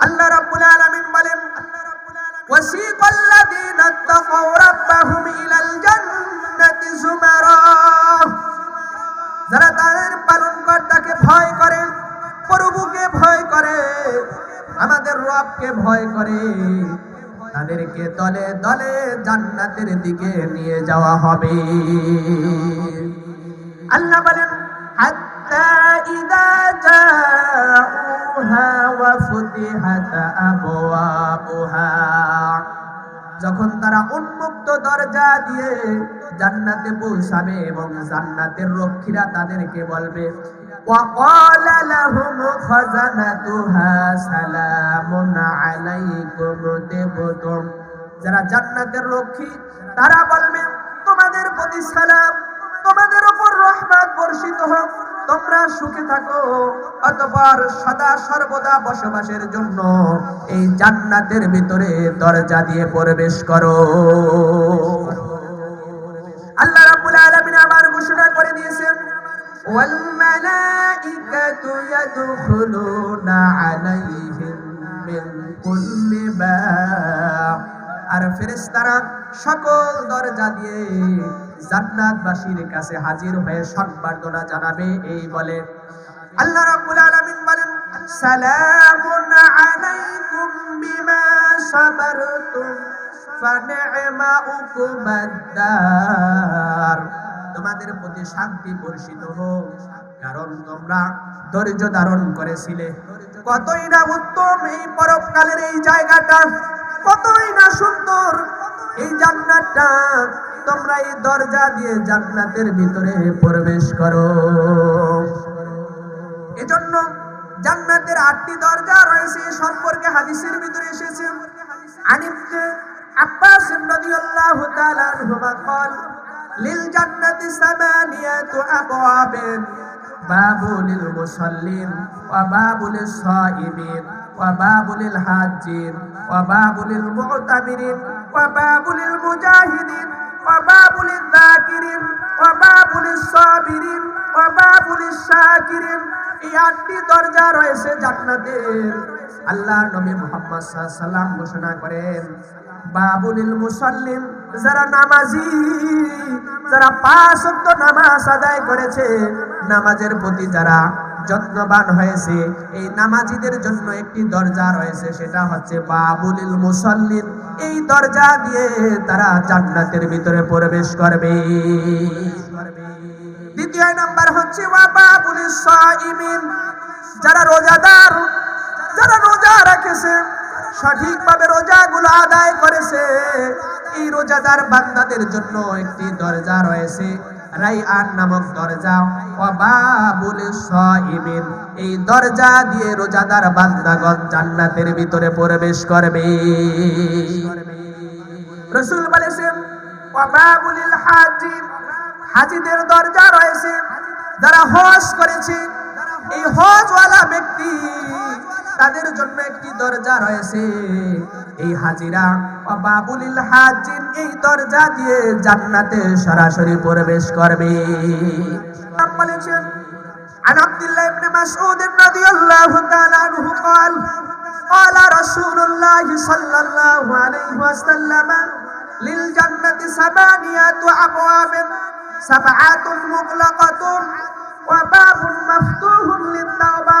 আল্লাহ রাব্বুল আলামিন বলেন وسيق الذين اتقوا ربهم إلى الجنة زمرا যারা তাদের পালন কর্তাকে ভয় করে প্রভুকে ভয় করে আমাদের রবকে ভয় করে তাদেরকে দলে দলে জান্নাতের দিকে নিয়ে যাওয়া হবে আল্লাহ বলেন হাত্তা ইদা জাউহা ওয়া ফুতিহাত আবওয়াবুহা যখন তারা উন্মুক্ত দরজা দিয়ে জান্নাতে পৌঁছাবে এবং জান্নাতের রক্ষীরা তাদেরকে বলবে وقال لهم خزنتها سلام عليكم طبتم যারা জান্নাতের রক্ষী তারা বলবে তোমাদের প্রতি সালাম তোমাদের উপর রহমত বর্ষিত হোক তোমরা সুখে থাকো অতঃপর সদা সর্বদা বসবাসের জন্য এই জান্নাতের ভিতরে দরজা দিয়ে প্রবেশ করো আল্লাহ রাব্বুল আলামিন আবার ঘোষণা করে দিয়েছেন والملائكة يدخلون عليهم من كل باب আর ফেরেশতারা সকল দরজা দিয়ে জান্নাতবাসীর কাছে হাজির হয়ে জানাবে, এই বলে আল্লাহ রাব্বুল আলামিন বলেন, সালামুন আলাইকুম বিমা সাবারতুম ফানি'মা তোমাদের প্রতি শান্তি বর্ষিত হোক, কারণ তোমরা ধৈর্য ধারণ করেছিলে। কতই না উত্তম এই পরবকালের এই জায়গাটা, কতই না সুন্দর এই জান্নাতটা তোমরা এই দরজা দিয়ে জান্নাতের ভিতরে প্রবেশ করো এজন্য জান্নাতের আটটি দরজা রয়েছে এ সম্পর্কে হাদিসের ভিতরে এসেছে আনিবনে আব্বাস রাদিয়াল্লাহু তাআলা আনহুমা قال للجنة ثمانية أبواب باب للمصلين وباب للصائمين وباب للحاجين وباب للمعتمرين وباب للمجاهدين وباب للذاكرين وباب للصابرين وباب للشاكرين এই আটটি দরজা রয়েছে জান্নাতের আল্লাহ নবী মুহাম্মদ সাল্লাম ঘোষণা করেন বাবুলিল মুসাল্লিম যারা নামাজি যারা পাঁচ ওয়াক্ত নামাজ আদায় করেছে নামাজের প্রতি যারা যত্নবান হয়েছে। এই নামাজিদের জন্য একটি দরজা রয়েছে, সেটা হচ্ছে বাবুলিল মুসাল্লিম এই দরজা দিয়ে তারা জান্নাতের ভিতরে প্রবেশ করবে। দ্বিতীয় নাম্বার হচ্ছে যারা রোজাদার, যারা রোজা রাখেছে, সঠিকভাবে রোজাগুলো আদায় করেছে, এই রোজাদার বান্দাদের জন্য একটি দরজা রয়েছে, রাইআন নামক দরজা। এই দরজা দিয়ে রোজাদার বান্দাগণ জান্নাতের ভিতরে প্রবেশ করবে। রসুল বলেছেন ওয়াবাবুলিল হাজি হাজিদের দরজা রয়েছে। যারা হজ করেছে, এই হজওয়ালা ব্যক্তি তাদের জন্য একটি দরজা রয়েছে এই হাজিরা বাবুলিল হাজিন এই দরজা দিয়ে জান্নাতে সরাসরি প্রবেশ করবে বলেছেন عن عبد الله بن مسعود رضي الله تعالى عنه قال قال رسول الله صلى الله عليه وسلم للجنة ثمانية أبواب سبعة مغلقة وباب مفتوح للتوبة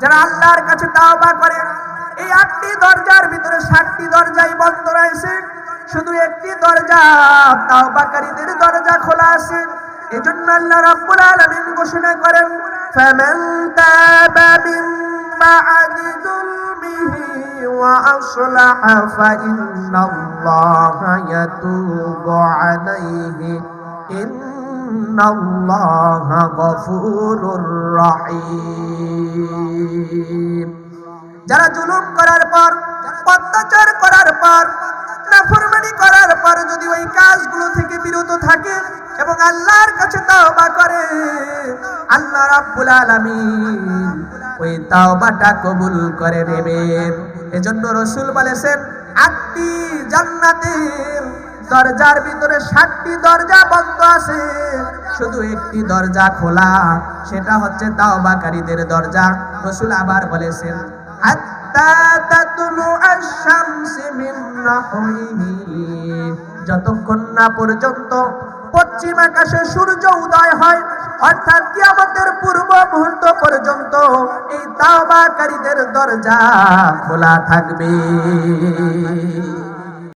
যারা আল্লাহর কাছে তাওবা করে, এই আটটি দরজার ভিতরে সাতটি দরজাই বন্ধ রয়েছে। শুধু একটি দরজা, তাওবাকারীদের দরজা খোলা আছে। এজন্য আল্লাহ রাব্বুল আলামিন ঘোষণা করেন, ফামান তাবা মিন বা'দি যুলমিহি ওয়া আসলাহা ফাইন্নাল্লাহা ইয়াতুবু আলাইহি ইন্নাল্লাহা গফুরুর রহিম যারা জুলুম করার পর, অত্যাচার করার পর নাফরমানি করার পর যদি ওই কাজগুলো থেকে বিরত থাকে এবং আল্লাহর কাছে তাওবা করে, আল্লাহ রাব্বুল আলামিন ওই তাওবাটা কবুল করে নেবেন। এজন্য রসুল বলেছেন, আটটি জান্নাতের দরজার ভিতরে ষাটটি দরজা বন্ধ আছে। শুধু একটি দরজা খোলা, সেটা হচ্ছে তাওবাকারীদের দরজা। রসুল আবার বলেছেন যতক্ষণ না পর্যন্ত পশ্চিম আকাশে সূর্য উদয় হয়, অর্থাৎ কিয়ামতের পূর্ব মুহূর্ত পর্যন্ত এই তাওবাকারীদের দরজা খোলা থাকবে।